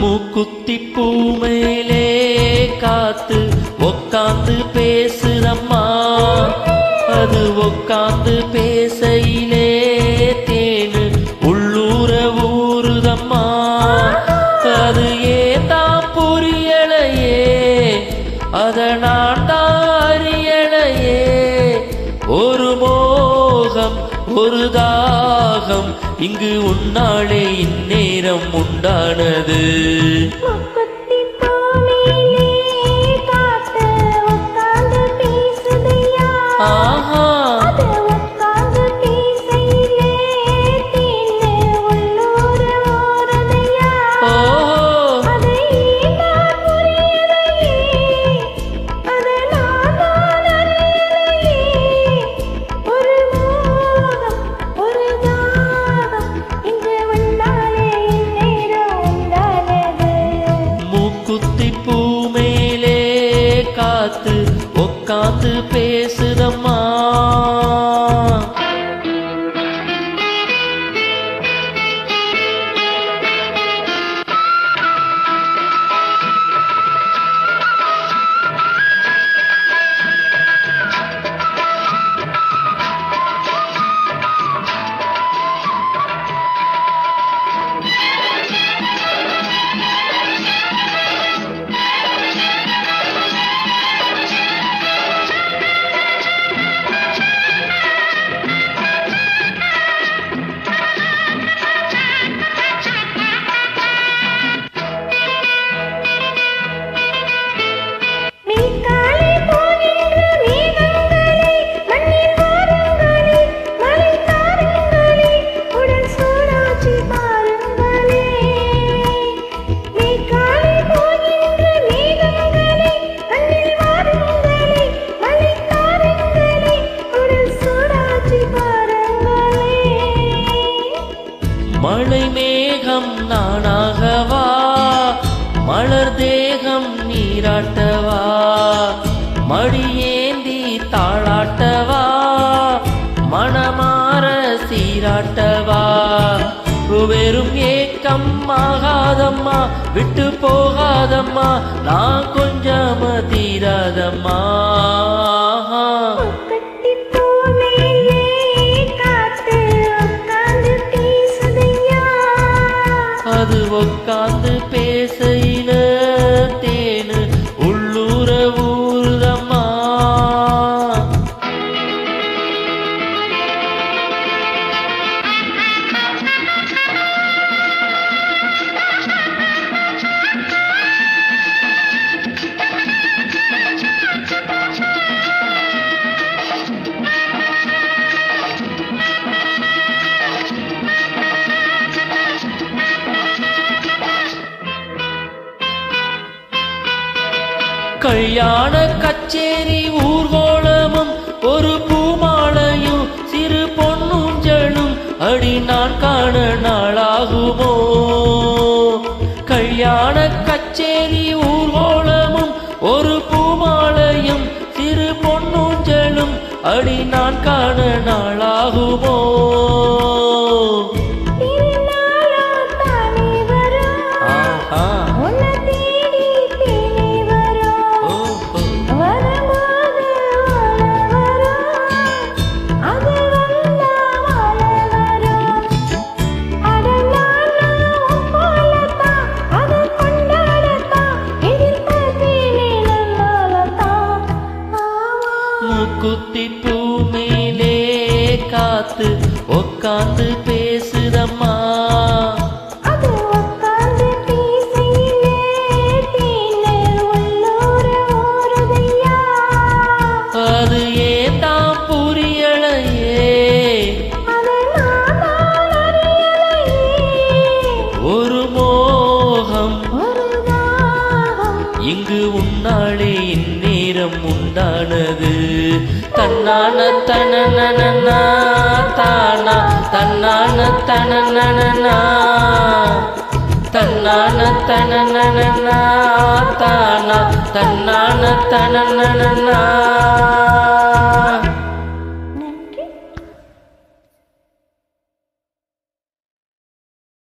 மூக்குத்தி பூமையிலே காத்து உக்காந்து பேசுதம்மா அது உக்காந்து பே ஒரு மோகம் ஒரு தாகம். இங்கு உன்னாலே இந்நேரம் உண்டானது. காத்து பே மழை மேகம் நானாகவா? மலர் தேகம் நீராட்டவா? மடியேந்தி தாளாட்டவா? மனமாற சீராட்டவா? வெறும் ஏக்கம் ஆகாதம்மா விட்டு போகாதம்மா நான் கொஞ்சம் தீராதம்மா. கல்யாண கச்சேரி ஊர்கோளமும் ஒரு பூமாலையும் சிறு பொன்னூஞ்சலும் அடி நான் காண நாளாகுமோ? கல்யாண கச்சேரி ஊர்கோளமும் ஒரு பூமாலையும் சிறு பொன்னூஞ்சலும் அடி நான் காண நாளாகுமோ? காத்து உக்காந்து பேசுதம்மா. அது ஏன் தான் புரியலையே ஒரு மோகம். இங்கு உன்னாலே இந்நேரம் உண்டானது. தன்னான தானா தனநனா தன்னா தன்னான தனனனா தானா தன்னான தனனனா